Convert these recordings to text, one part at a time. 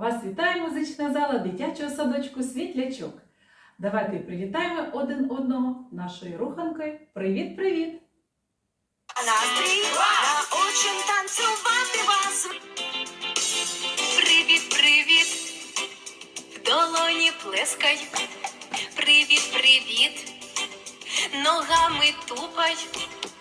Вас вітає музична зала дитячого садочку Світлячок. Давайте привітаємо один одного нашою руханкою. Привіт-привіт! Настрій научим танцювати вас. Привіт, привіт, в долоні плескай. Привіт, привіт, ногами тупай,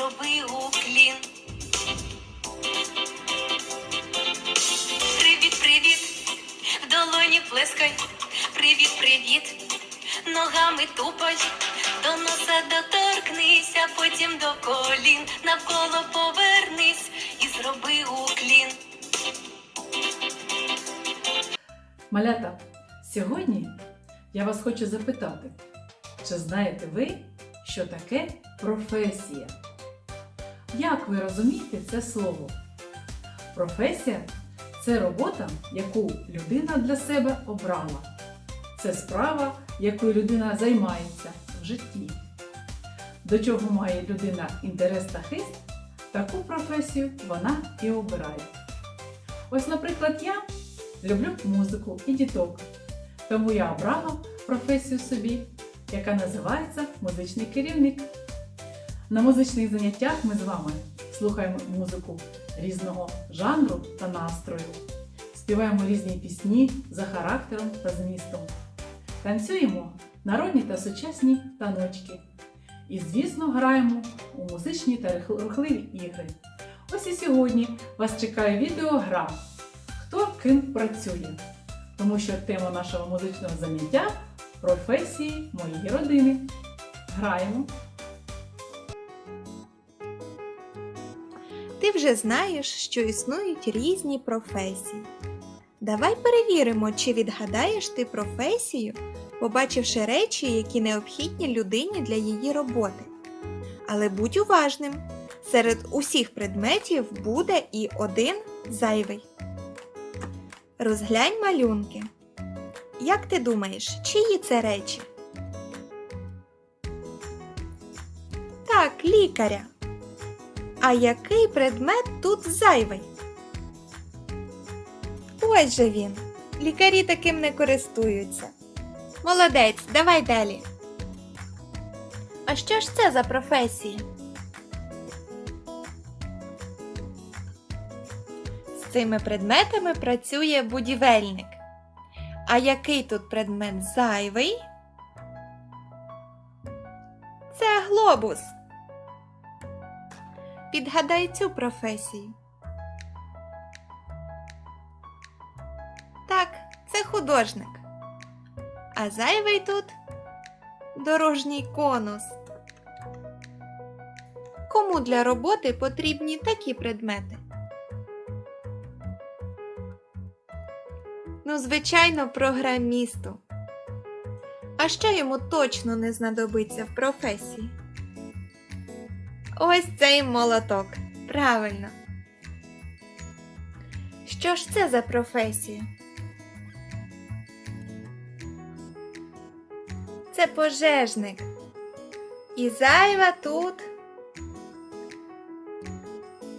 і зроби уклін. Привіт, привіт, в долоні плескай. Привіт, привіт, ногами тупай, до носа доторкнись, а потім до колін навколо повернись і зроби уклін. Малята, сьогодні я вас хочу запитати, чи знаєте ви, що таке професія? Як ви розумієте це слово? Професія це робота, яку людина для себе обрала. Це справа, якою людина займається в житті. До чого має людина інтерес та хист, таку професію вона і обирає. Ось, наприклад, я люблю музику і діток, тому я обрала професію собі, яка називається музичний керівник. На музичних заняттях ми з вами слухаємо музику різного жанру та настрою, співаємо різні пісні за характером та змістом, танцюємо народні та сучасні таночки. І, звісно, граємо у музичні та рухливі ігри. Ось і сьогодні вас чекає відеогра Хто ким працює? Тому що тема нашого музичного заняття професії моєї родини. Граємо. Ти вже знаєш, що існують різні професії. Давай перевіримо, чи відгадаєш ти професію, побачивши речі, які необхідні людині для її роботи. Але будь уважним, серед усіх предметів буде і один зайвий. Розглянь малюнки. Як ти думаєш, чиї це речі? Так, лікаря. А який предмет тут зайвий? Ось же він. Лікарі таким не користуються. Молодець, давай далі. А що ж це за професія? З цими предметами працює будівельник. А який тут предмет зайвий? Це глобус. Підгадай цю професію. Так, це художник. А зайвий тут дорожній конус. Кому для роботи потрібні такі предмети? Ну, звичайно, програмісту. А що йому точно не знадобиться в професії? Ось цей молоток. Правильно. Що ж це за професія? Це пожежник. І зайва тут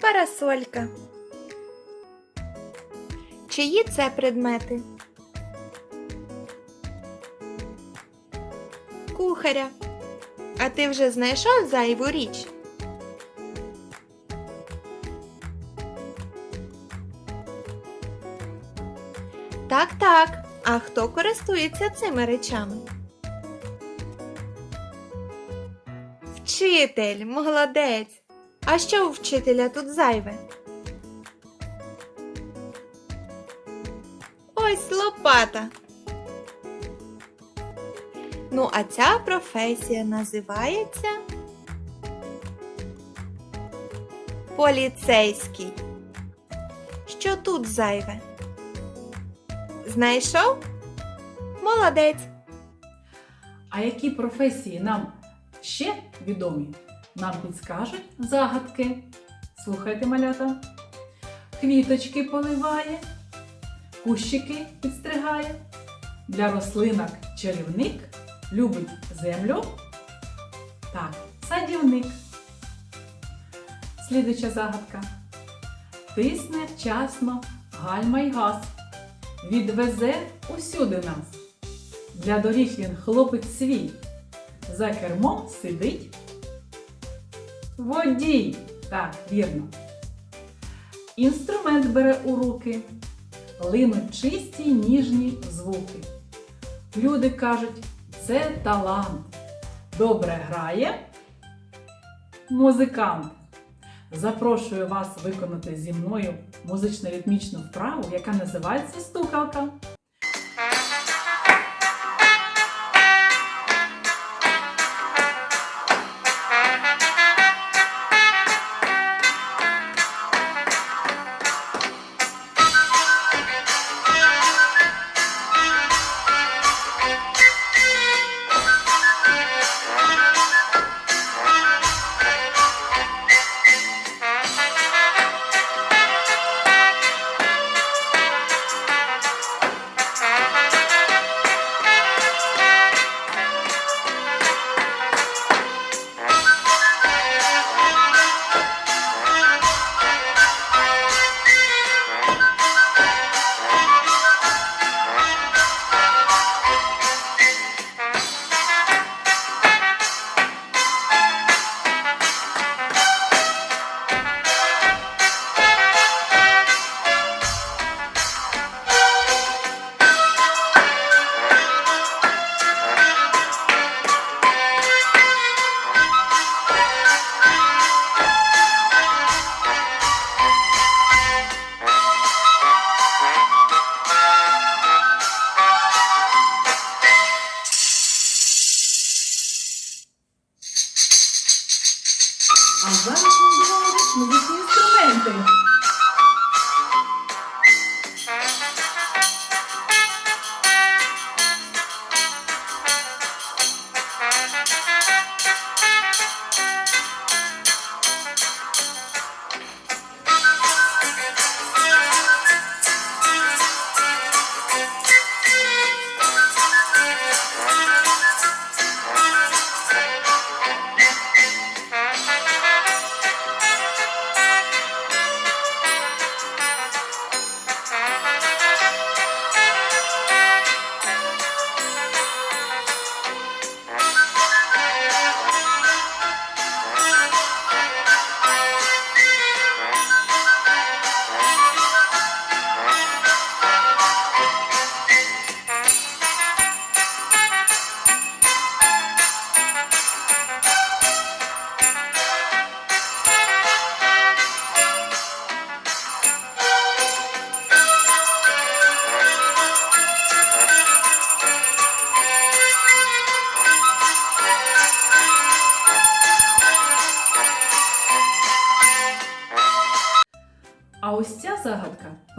парасолька. Чиї це предмети? Кухаря. А ти вже знайшов зайву річ? Так, так. А хто користується цими речами? Вчитель, молодець. А що у вчителя тут зайве? Ось лопата. Ну, а ця професія називається поліцейський. Що тут зайве? Знайшов? Молодець! А які професії нам ще відомі, нам підскажуть загадки. Слухайте, малята. Квіточки поливає, кущики підстригає. Для рослинок чарівник любить землю. Так, садівник. Слідуча загадка. Тисне вчасно гальма й газ. Відвезе усюди нас. Для доріг він хлопець свій. За кермом сидить. Водій. Так, вірно. Інструмент бере у руки. Линуть чисті ніжні звуки. Люди кажуть, це талант. Добре грає. Музикант. Запрошую вас виконати зі мною музично-ритмічну вправу, яка називається стукалка.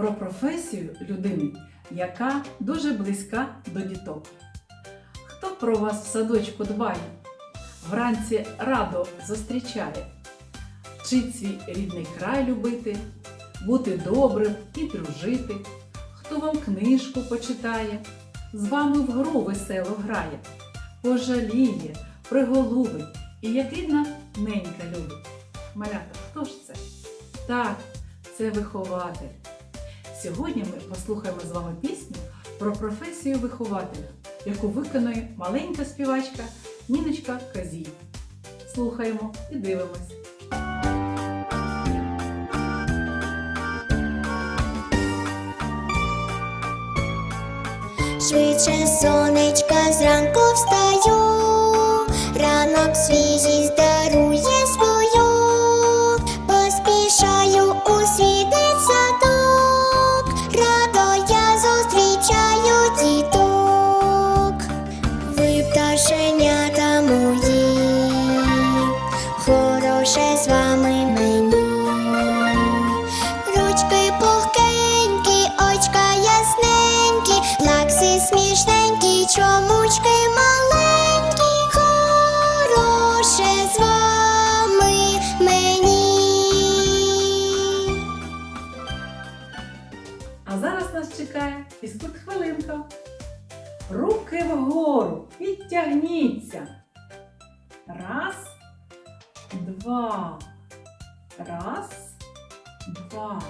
Про професію людини, яка дуже близька до діток. Хто про вас в садочку дбає? Вранці радо зустрічає, вчить свій рідний край любити, бути добрим і дружити. Хто вам книжку почитає, з вами в гру весело грає, пожаліє, приголубить і як рідна ненька любить. Малята, хто ж це? Так, це вихователь. Сьогодні ми послухаємо з вами пісню про професію вихователя, яку виконує маленька співачка Ніночка Казій. Слухаємо і дивимось. Швидше сонечка зранку встаю, ранок свіжість дарує маленький, чомучки маленькі, хороше з вами мені. А зараз нас чекає фізкульт хвилинка. Руки вгору відтягніться. Раз, два. Раз, два.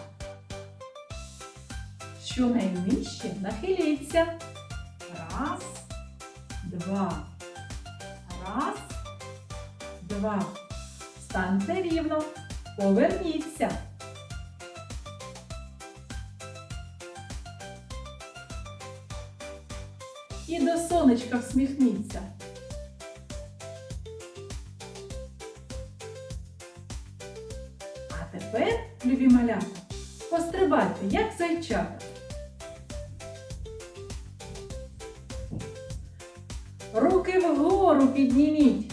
Що Щонайнижче нахиліться. Раз, два. Раз, два. Станьте рівно. Поверніться. І до сонечка всміхніться. А тепер, любі малята, пострибайте, як зайчата. Підніміть.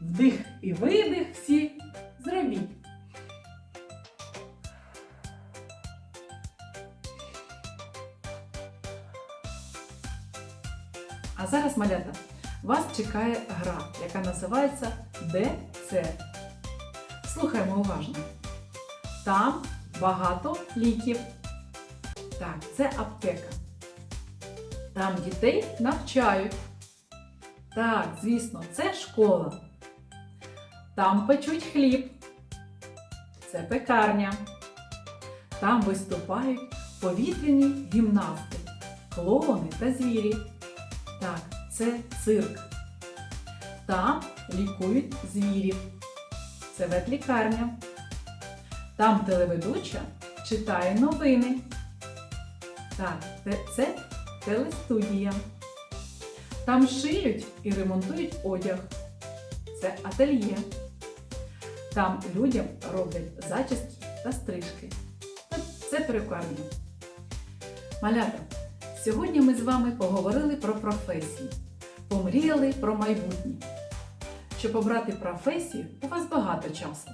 Вдих і видих всі зробіть. А зараз, малята, вас чекає гра, яка називається ДЦ. Слухаємо уважно. Там багато ліків. Так, це аптека. Там дітей навчають. Так, звісно, це школа. Там печуть хліб. Це пекарня. Там виступають повітряні гімнасти, клоуни та звірі. Так, це цирк. Там лікують звірів. Це ветлікарня. Там телеведуча читає новини. Так, це телестудія. Там шиють і ремонтують одяг. Це ательє. Там людям роблять зачіски та стрижки. Це перукарня. Малята, сьогодні ми з вами поговорили про професії, помріяли про майбутнє. Щоб обрати професію, у вас багато часу.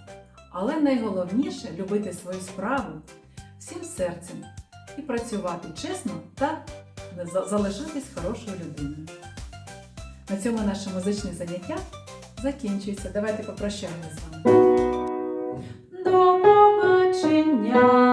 Але найголовніше любити свою справу всім серцем і працювати чесно та залишатись хорошою людиною. На цьому наше музичне заняття закінчується. Давайте попрощаємося з вами. До побачення!